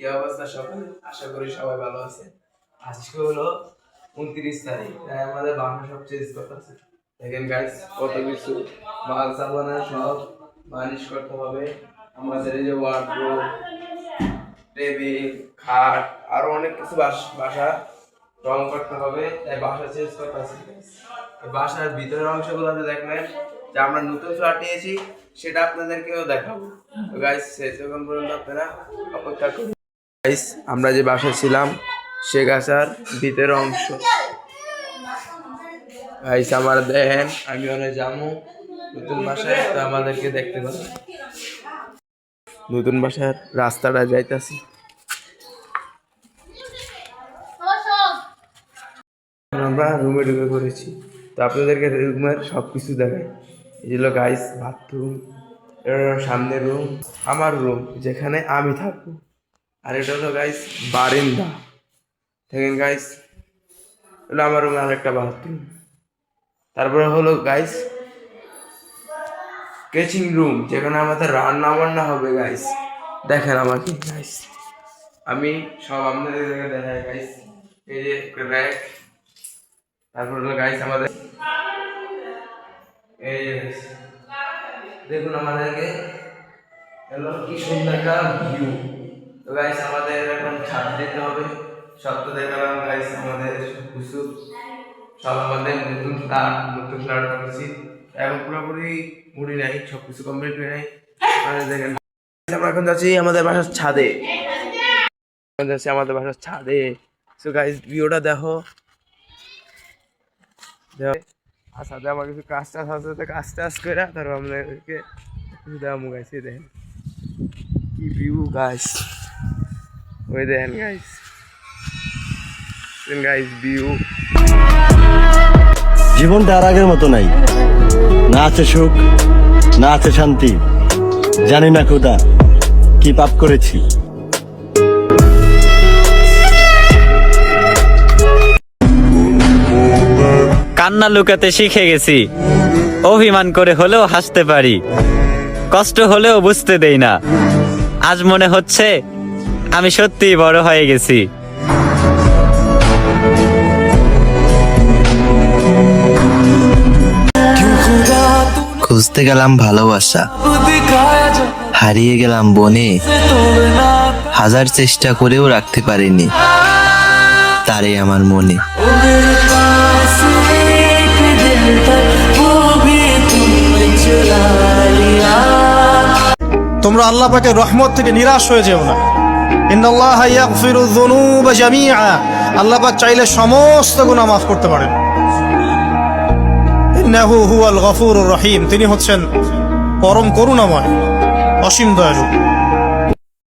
কি অবস্থা আশা করি সবাই ভালো আছে। আজকে হলো উনত্রিশ তারিখ, তাই আমাদের চেঞ্জ করতেছে দেখেন কত কিছু। মাল, সাবানা সব করতে হবে। আমাদের এই যে টেবিল খাট, আরও অনেক কিছু বাসা রং করতে হবে। তাই বাসা চেঞ্জ করতে আছে। বাসার ভিতরের অংশগুলোতে দেখবেন যে আমরা নতুন ফ্ল্যাট নিয়েছি সেটা আপনাদেরকেও দেখাবো। তো গাইস সেতক্ষণ পর্যন্ত আপনারা অপেক্ষা করুন। গাইস আমরা যে বাসায় ছিলাম, সে গাছার ভিতরের অংশ। গাইস আমার দেখেন, আমি অনেক যাব নতুন বাসায়, তো আমাদেরকে দেখতে পাবেন নতুন বাসার রাস্তাটা যাইতাছি। আমরা রুমে ঢুকে করেছি তো আপনাদেরকে রুমের সব কিছু দেখাই। এই হলো গাইস বাথরুম সামনের রুম আমার রুম যেখানে আমি থাকব। আর এটা হলো গাইস বারিন্দা। দেখেন গাইস হলো আমার রুমে আরেকটা বাথরুম তারপরে হলো গাইস কেচিং রুম যেখানে আমাদের রান্না বান্না হবে গাইস দেখেন আমাকে গাইস আমি সব আপনাদের দেখাই গাইস এই যে একটা র্যাক তারপর হলো গাইস আমাদের এই দেখুন আমাদেরকে। হলো কি সুন্দর একটা ভিউ তো গাইস আমাদের এখন ছাদ দিতে হবে। সব তো দেখালাম গাইস আমাদের কিছু সব আমাদের নতুন ফ্ল্যাট নতুন ফ্ল্যাট করেছি। এখন পুরোপুরি মুড়ি নাই সব কিছু কমপ্লিট হয়ে নাই। দেখেন আমরা এখন যাচ্ছি আমাদের বাসার ছাদে। যাচ্ছি আমাদের বাসার ছাদে। সো গাইস ভিউটা দেখো। দেখো। আর সাথে আমার কিছু কাজ টাজ আছে তো কাজ টাজ করে, তারপর আপনাদেরকে কিছু দেওয়া মুগাইছি দেখেন। কি ভিউ গাইস ওই দেখেন গাইস গাইস ভিউ জীবনটা আর আগের মতো নাই। না আছে সুখ, না আছে শান্তি। জানি না খোদা, কি পাপ করেছি। কান্না লুকাতে শিখে গেছি। অভিমান করে হলেও হাসতে পারি। কষ্ট হলেও বুঝতে দেই না। আজ মনে হচ্ছে আমি সত্যিই বড় হয়ে গেছি। খুঁজতে গেলাম ভালোবাসা। হারিয়ে গেলাম বনে। হাজার চেষ্টা করেও রাখতে পারিনি। তারে আমার মনে। তোমরা আল্লাহ পাকে রহমত থেকে নিরাশ হয়ে যেও না। ইন্দাল্লাহ আল্লাহ পাক চাইলে সমস্ত গুণা মাফ করতে পারেন। ইন্নাহু হুয়াল গফুর রহিম। তিনি হচ্ছেন পরম করুণাময়, অসীম দয়ালু।